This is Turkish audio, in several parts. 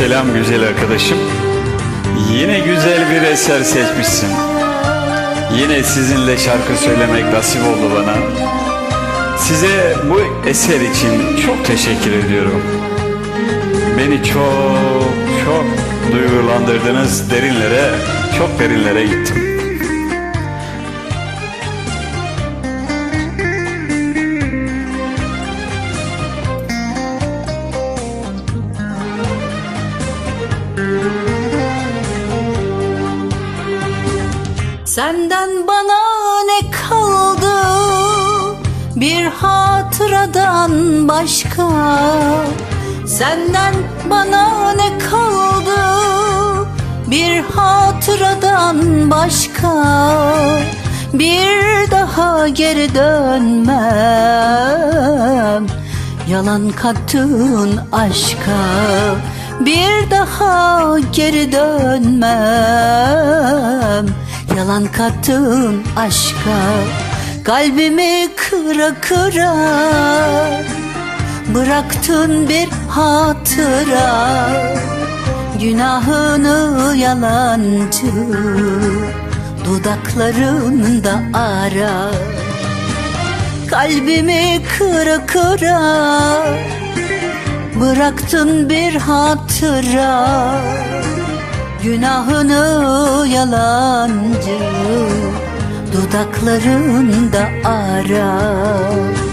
Selam güzel arkadaşım. Yine güzel bir eser seçmişsin. Yine sizinle şarkı söylemek nasip oldu bana. Size bu eser için çok teşekkür ediyorum. Beni çok çok duygulandırdınız derinlere, çok derinlere gittim. Senden bana ne kaldı? Bir hatıradan başka. Senden bana ne kaldı? Bir hatıradan başka. Bir daha geri dönmem. Yalan kattın aşka. Bir daha geri dönmem Yalan kattın aşka Kalbimi kıra kıra Bıraktın bir hatıra. Günahını yalancı Dudaklarında ara. Kalbimi kıra kıra Bıraktın bir hatıra. Günahını yalancı Dudaklarında ara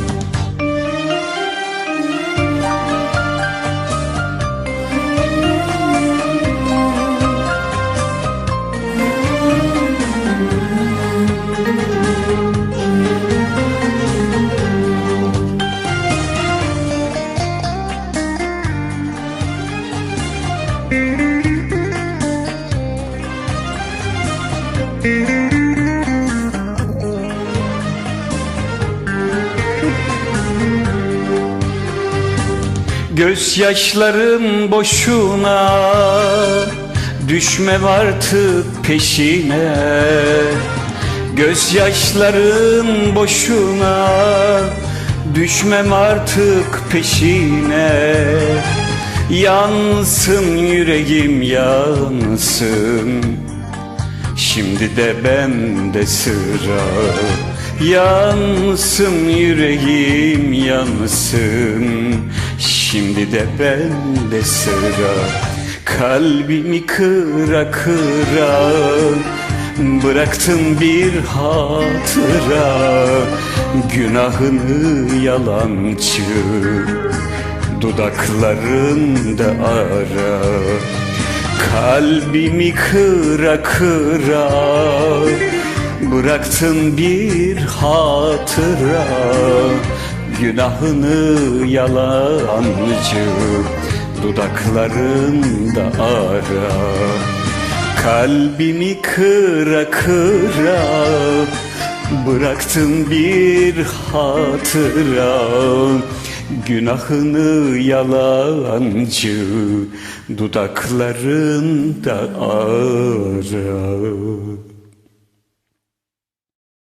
Gözyaşların boşuna Düşmem artık peşine. Gözyaşların boşuna Düşmem artık peşine. Yansın yüreğim yansın. Şimdi de bende sıra. Yansın yüreğim yansın De bende sıra Kalbimi kıra kıra Bıraktın bir hatıra. Günahını yalancı Dudaklarında ara. Kalbimi kıra kıra Bıraktın bir hatıra Günahını yalancı Dudaklarında ara. Kalbimi kıra kıra Bıraktın bir hatıra. Günahını yalancı Dudaklarında ara